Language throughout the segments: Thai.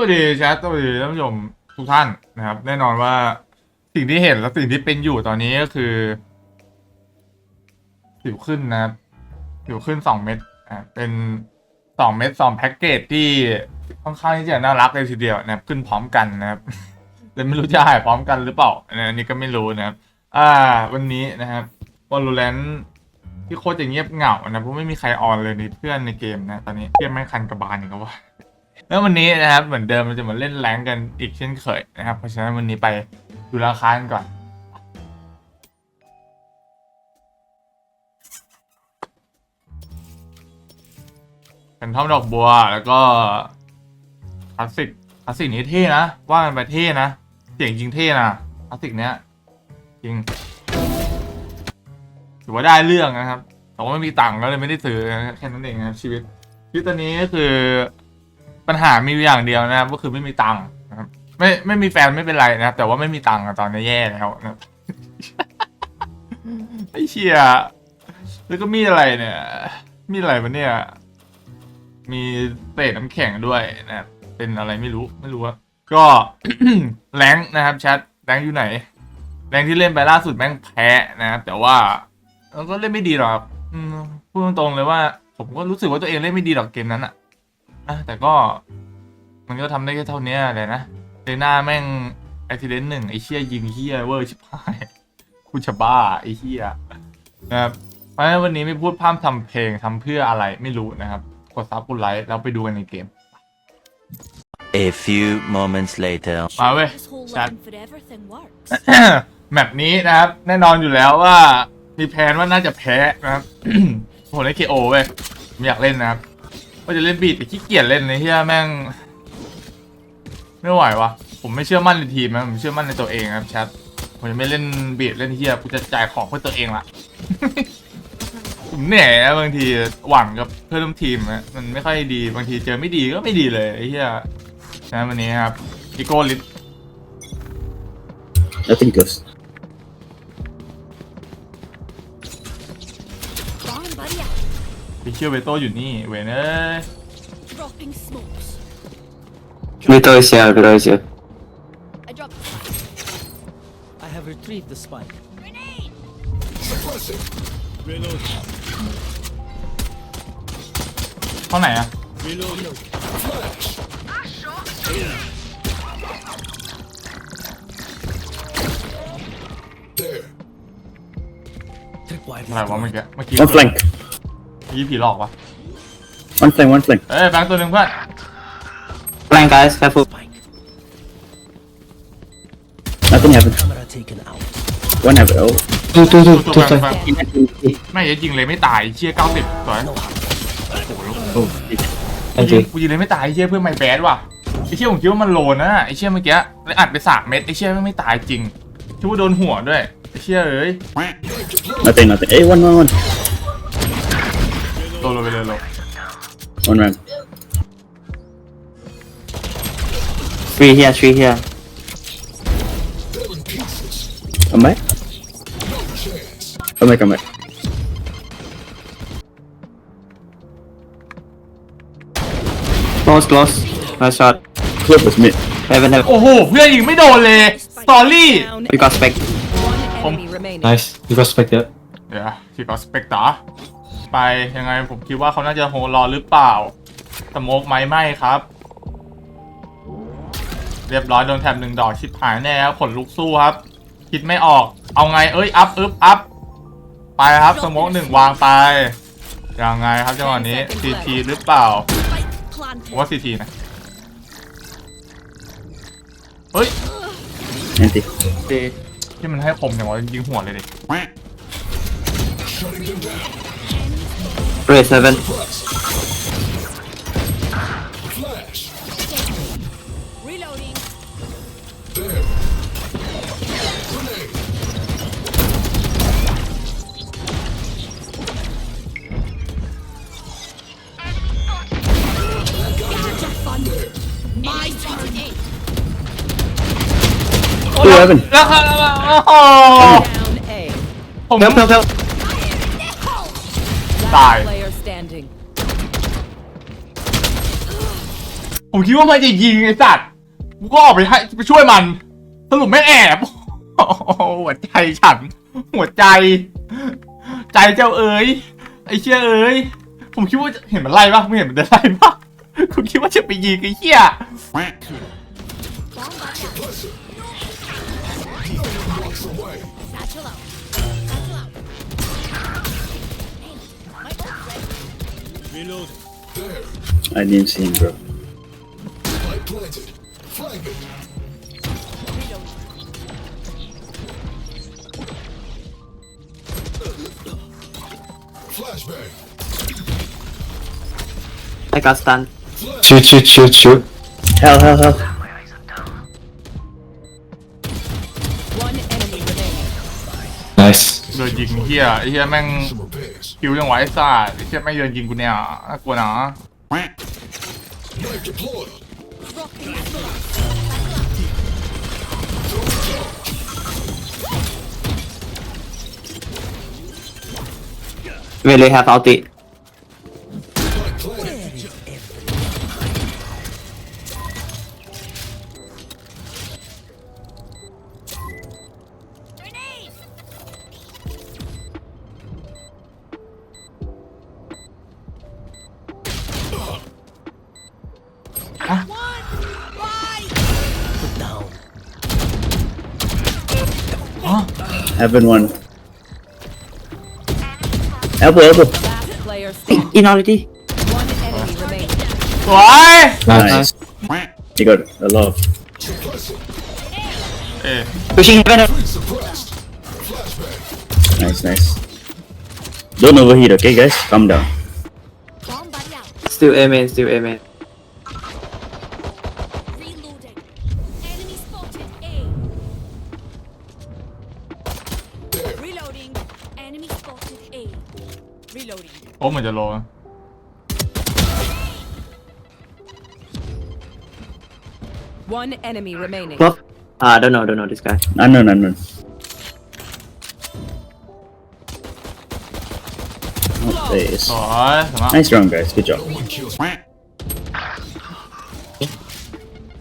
วัสดีแชทสวัสดีท่านผู้ชมทุกท่านนะครับ แน่นอนว่าสิ่งที่เห็นและสิ่งที่เป็นอยู่ตอนนี้ก็คือ สิวขึ้นนะครับ สิวขึ้นสองเม็ดอ่าเป็นสองเม็ดสองแพ็กเกจที่ค่อนข้างที่จะน่ารักเลยทีเดียวนะครับ ขึ้นพร้อมกันนะครับแต่ไม่รู้จะหายพร้อมกันหรือเปล่าอันนี้ก็ไม่รู้นะครับ อ่า วันนี้นะครับวอลเลนที่โคตรจะเงียบเหงานะเพราะไม่มีใครออนเลยในเพื่อนในเกมนะ ตอนนี้เพื่อนไม่คันกระบาลอีกแล้วว่า แล้ววันนี้นะครับเหมือนเดิมเราจะมาเล่นแรงกันอีกเช่นเคยนะครับ เพราะฉะนั้นวันนี้ไปดูราคากันก่อน เป็นท่อมดอกบัวแล้วก็คลาสสิกคลาสสิกนี้เท่นะ ว่ากันไปเท่นะ เสียงจริงเท่นะคลาสสิกเนี้ยจริงถือว่าได้เรื่องนะครับ แต่ว่าไม่มีตังค์ก็เลยไม่ได้ซื้อแค่นั้นเองนะครับชีวิตชีวิตตอนนี้ก็คือ ปัญหามีอยู่อย่างเดียวนะครับ ก็คือไม่มีตังค์นะครับไม่ไม่มีแฟนไม่เป็นไรนะครับ แต่ว่าไม่มีตังค์อะตอนนี้แย่แล้วนะครับไอ้เชี่ยแล้วก็มีอะไรเนี่ย มีอะไรวะเนี่ย มีเศษน้ำแข็งด้วยนะครับเป็นอะไรไม่รู้ไม่รู้ว่าก็ แรงนะครับแชทแรงอยู่ไหน แรงที่เล่นไปล่าสุดแม่งแพ้นะครับแต่ว่าเราก็เล่นไม่ดีหรอกครับอืมพูดตรงๆเลยว่า ผมก็รู้สึกว่าตัวเองเล่นไม่ดีหรอกเกมนั้นอะ อะแต่ก็ มันก็ทำได้แค่เท่านี้แหละนะเลน่าแม่งอุบิเหตุหนึ่งไอ้เชี่ยยิงเฮียเวอร์ชิบหายกูจะบ้าไอ้เฮียนะครับเพราะฉะนั้นวันนี้ไม่พูดพร่ำทำเพลงทำเพื่ออะไรไม่รู้นะครับ กดซับกดไลค์แล้วไปดูกันในเกม A few moments later. มาเว้ย This whole Chat. line for everything works. แมปนี้นะครับ แน่นอนอยู่แล้วว่ามีแพลนว่าน่าจะแพ้นะครับ ผมเล่นเคโอเว้ยผมอยากเล่นนะครับ ว่าจะเล่นบีดแต่ขี้เกียจเล่นในเที่แม่ง ไม่ไหววะผมไม่เชื่อมั่นในทีมนะผมเชื่อมั่นในตัวเองครับแชทผมจะไม่เล่นบีดเล่นเฮียกูจะจ่ายของเพื่อตัวเองละผมเหนื่อยนะบางทีหวังกับเพื่อนร่วมทีมนะมันไม่ค่อยดีบางทีเจอไม่ดีก็ไม่ดีเลยไอ้เหี้ยนะวันนี้ครับอีโก้ลิส Nothing ghost. ไปเชื่อเวโต้อยู่นี่เวนเอ้ย Dropping smokes. Vito is here, Vito is here. I dropped I have retrieved the spike. grenade. เข้าไหนอะ Tripwire อะไรวะเมื่อกี้เมื่อกี้ One flank. เมื่อกี้ผีหลอกวะ One flank, one flank. เอ้ยแบงค์ตัวหนึ่งเพื่อน Flank, guys, careful. spike. Nothing happened. Camera taken out. One have oh. Two, two, ตัว two, ตัว two แบง flank. ค์ไม่จะยิงเลยไม่ตายเชี่ยเก้าสิบสวย No harm. Oh, กูยิงกูยิงเลยไม่ตายไอ้เชี่ยเพื่อนไม่แบดว่ะไอ้เชี่ยผมคิดว่ามันโลนะไอ้เชี่ยเมื่อกี้เลยอัดไปสามเม็ดไอ้เชี่ยไม่ตายจริงคิดว่าโดนหัวด้วยไอ้เชี่ยเอ้ย nothing, nothing. Hey, one, one, one. โดนลงไปเลยโล One round. Three here, three here. Come back. Come back, come back. Close, close. Nice shot. Clip was mid. Heaven, heaven. โอ้โหเพื่อนยิงไม่โดนเลยสตอรี่ You got spec. One enemy remaining. Nice. You respect it. เดี๋ยวที่ก็สเปกตา ไปยังไงผมคิดว่าเขาน่าจะโฮรอหรือเปล่าสโมกไหมไม่ครับ เรียบร้อยโดนแถบหนึ่งดอกชิบหายแน่ครับขนลุกสู้ครับ คิดไม่ออก เอาไงเอ้ยอัพอึบอัพไปครับสโมกหนึ่งวางไปยังไงครับจังหวะนี้ซีทีหรือเปล่า Spike ผม planted. ว่าซีทีนะเฮ้ย Anti. ที่มันให้คมอย่างวะยิงหัวเลยดิ Raise heaven. Reloading. Gotcha, fun. My turn. Two heaven. แล้วครับโอ้โห Down A. ผม Help, help, help. ตาย ผมคิดว่ามันจะยิงไอ้สัตว์กูก็ออกไปให้ไปช่วยมัน สรุปไม่งแอบโอ้โหหัวใจฉัน หัวใจ ใจเจ้าเอ๋ยไอ้เชี่ยเอ๋ยผมคิดว่าจะเห็นมันไล่ปะไม่เห็นมันเดินไล่ปะคุณคิดว่าจะไปยิงไอ้เหี้ย Satchel out. Satchel out. Reload. I didn't see him, bro. I got stunned. Shoot, shoot, shoot, shoot. Hell, hell, hell. One enemy remaining. Nice. เดินยิงเหี้ยไอ้เหี้ยแม่งคิวยังไหวไอ้สัตว์ไอ้เหี้ยแม่งเดินยิงกูเนี่ยน่ากลัวนะ Really have ulti. Heaven one. Elbow, elbow. In already. One. Why? Nice. You got a love. Yeah. Pushing heaven. Nice, nice. Don't overheat, okay, guys? Calm down. Still aiming, still aiming. โอ้เหมือนจะโลนะ One enemy remaining. Close. Ah, I don't know, don't know this guy. Unknown, unknown. Oh, there it is. สวยสวยมาก Nice round, guys. Good job.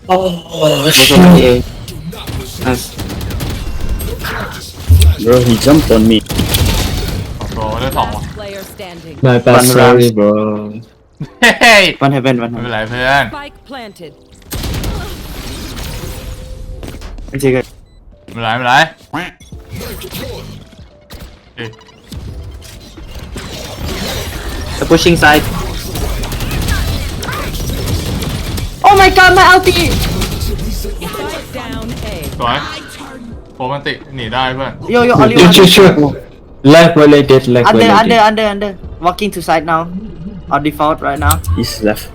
Was already A. Nice. Bro, he jumped on me. โอ้ได้สองว่ะ Last player standing. My bad, One sorry, round. bro. เฮ้ย One heaven, one ไม่เป็น heaven. ไรเพื่อน Spike planted. Let's take it. ไม่เป็นไรไม่เป็นไรเอ้ย The pushing side. Oh my god, my ulti! Spike down A. สวยโฟมันติหนีได้เพื่อน Yo, yo, only Shoot, one. shoot, shoot. Left related, left under, related. Under, under, under. Walking to side now. Our default right now. He's left.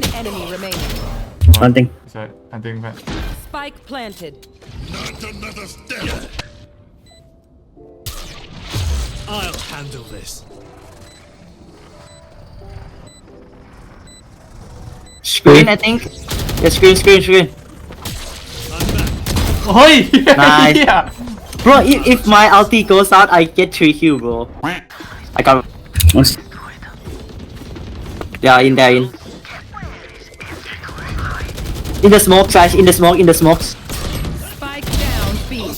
The enemy remaining. One thing. Sorry, I think that. Spike planted. Not another step. I'll handle this. Screen, I think. Yeah, screen, screen, screen. Oi! nice. yeah. Bro, if, if my ulti goes out, I get 3 heal, bro. I got... Yeah, in there, in. In the smoke, guys, in the smoke, in the smokes. Spike down, B.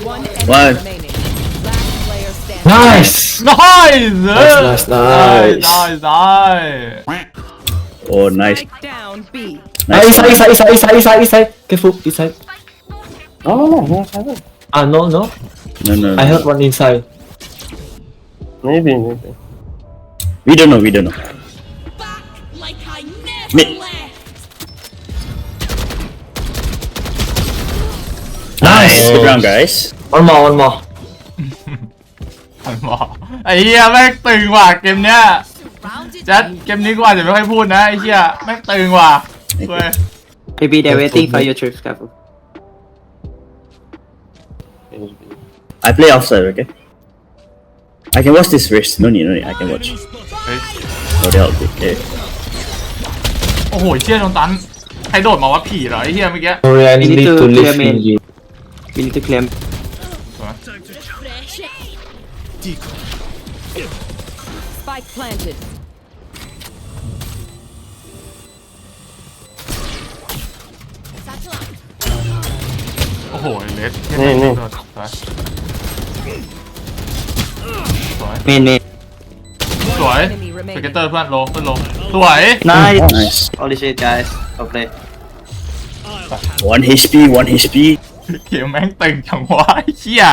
One what? remaining. Last player standing. Nice! Nice! Nice, nice, nice. Nice, nice, nice. Oh, nice. Spike down, B. Nice. Ah, inside, inside, inside, inside, inside. Careful, inside. Oh, no, no, no, no. Ah, no, no. No, no, I no. heard one inside. Maybe, maybe. We don't know, we don't know. Back like I never Mid. left. Nice. Good Oh. round, guys. One more, one more. มันบอกไอ้เหี้ยแม่งตึงว่ะเกมเนี้ย Surrounded. จัดเกมนี้กูอาจจะไม่ค่อยพูดนะไอ้เหี้ยแม่งตึงว่ะเว้ย Maybe they're Careful, waiting for mate. your trips, careful. I play offside, okay? I can watch this wrist. No need, no need. I can watch. เฮ้ย Oh, they helped it. Okay. โอ้โหเชี่ยโดนตันใครโดดมาวะผีเหรอไอ้เหี้ยเมื่อกี้ Sorry, I We need need to to leave clear main. you. Oh, We need to claim. Fresh air. Decoy. Spike planted. โหเลสนี่นี่ สวยสวย Main, main. สวย Enemy ส remaining. เกตเตอร์เพื่อนโลเพื่อนโลสวย Nice. Nice. Holy shit, guys. Well played. One HP, one HP. เขียวแม่งตึงจังวะไอ้เชี่ย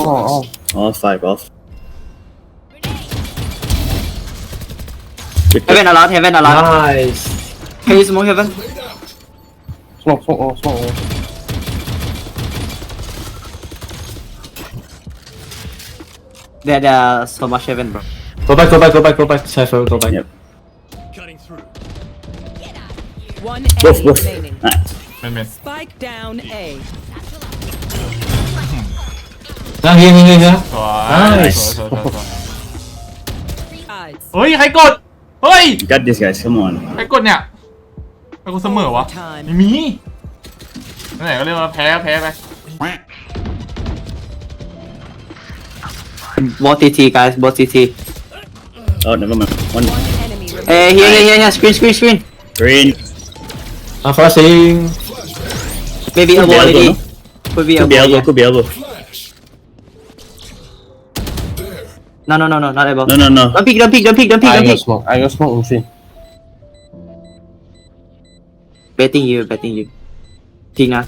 อ๋ออ๋อ All five off. Good Heaven allowed, heaven allowed. Nice. Can you smoke heaven? สโมกสโมกโอ้ สโมกโอ้ There, there's so much heaven, bro. Go back, go back, go back, go back. Cypher, go back. Yep. Cutting through. One Woof, enemy woof. remaining. Nice. ไม่เป็น Spike down A. Now here, here, here, here. สวย Nice สวยสวยสวยสวย Eyes. เฮ้ย ใครกด เฮ้ย You got this, guys. Come on. ใครกดเนี่ย ใครกดเสมอวะ Time. ไม่มีนั่นไหนก็เรียกว่าแพ้แพ้ไป Both TT, guys. Both TT. Oh, never mind. One One enemy remaining. Hey, here, here, here, here. Screen, screen, screen. green. I'm flashing. Maybe Could elbow be elbow, already. no? Could be Could be elbow. elbow. yeah. Could be elbow. No, no, no, no, not elbow. No, no, no. Don't peek, don't peek, don't peek, don't peek, I don't got peek. smoke I got smoke in Betting you, betting you. Peek now.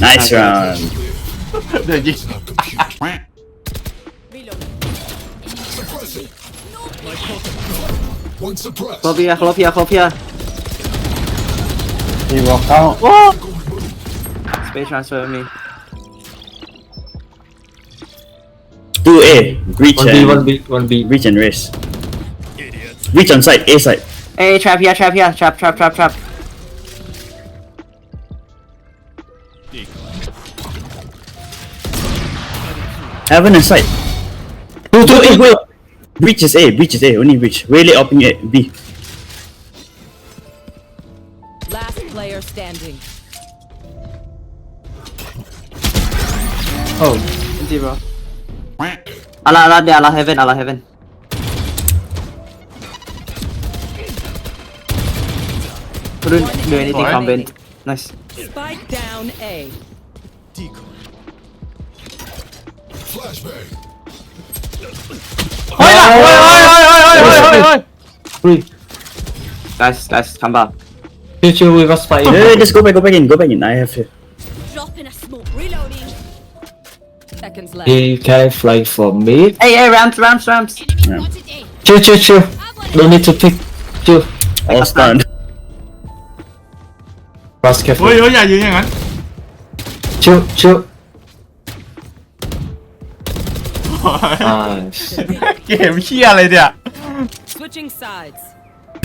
Nice round. เดี๋ยวยิง Clop here, clop here, clop here. He walk out Space transfer me. Two A. Reach 1B, and 1B, 1B. reach and race. Reach on side. A side. Hey, trap here, trap here, trap, trap, trap, trap. Heaven and side. Two, two, A. Wait. Reach is A. Reach is A. Only reach. Really upping A. B. Last player standing. Oh, empty, bro. Ala ala dia ala heaven ala heaven. Couldn't do anything from Ben. Nice. Spike down A. Decoy. Flashbang. Oi, oi, oi, oi, oi, oi, oi, Guys, guys, come back. Chill, chill, we got spike. Hey, no, just go back, go back in, go back in. I have to. Seconds left. He can fly for me. Hey, hey, ramps, ramps, ramps. Enemy Yeah. spotted A. Chill, chill, chill. Have one. Don't need to pick. Chill. All stunned. Pass เฮ้ย careful. เฮ้ยอย่ายิงอย่างนั้น Chill, chill. Nice. เกมเชี่ยอะไรเนี่ย Switching sides.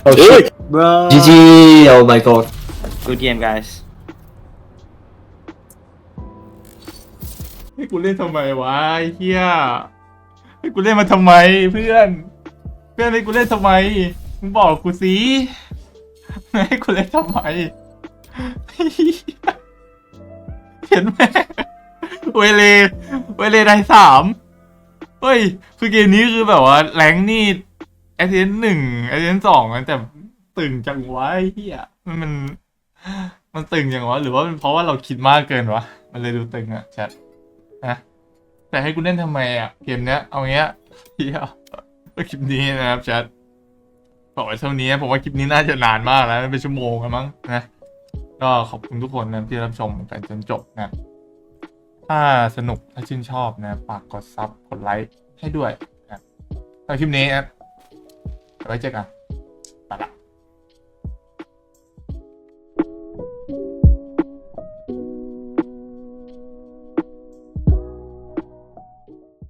Oh Hey. shit. Bro. GG. Oh my god. Good game, guys. ให้กูเล่นทำไมวะไอ้เฮียให้กูเล่นมาทำไมเพื่อน เพื่อนให้กูเล่นทำไมมึงบอกกูสิให้กูเล่นทำไมเห็นไหมเวเลเวเลได้สามเฮ้ย คือเกมนี้คือแบบว่าแรงนี่แอสเซนหนึ่งแอสเซนสองแต่ตึงจังวะไอ้เฮียมันมันมันตึงจังวะหรือว่าเป็นเพราะว่าเราคิดมากเกินวะ มันเลยดูตึงอะแชท นะแต่ให้กูเล่นทำไมอะ เกมเนี้ย เอาเงี้ยเฮียคลิปนี้นะครับแชทบอกไว้เท่านี้ผมว่าคลิปนี้น่าจะนานมากแล้วเป็นชั่วโมงกันมั้งนะก็ขอบคุณทุกคนนะที่รับชมกันจนจบนะถ้าสนุกถ้าชื่นชอบนะฝากกดซับกดไลค์ให้ด้วยนะสำหรับคลิปนี้นะไว้เจอกัน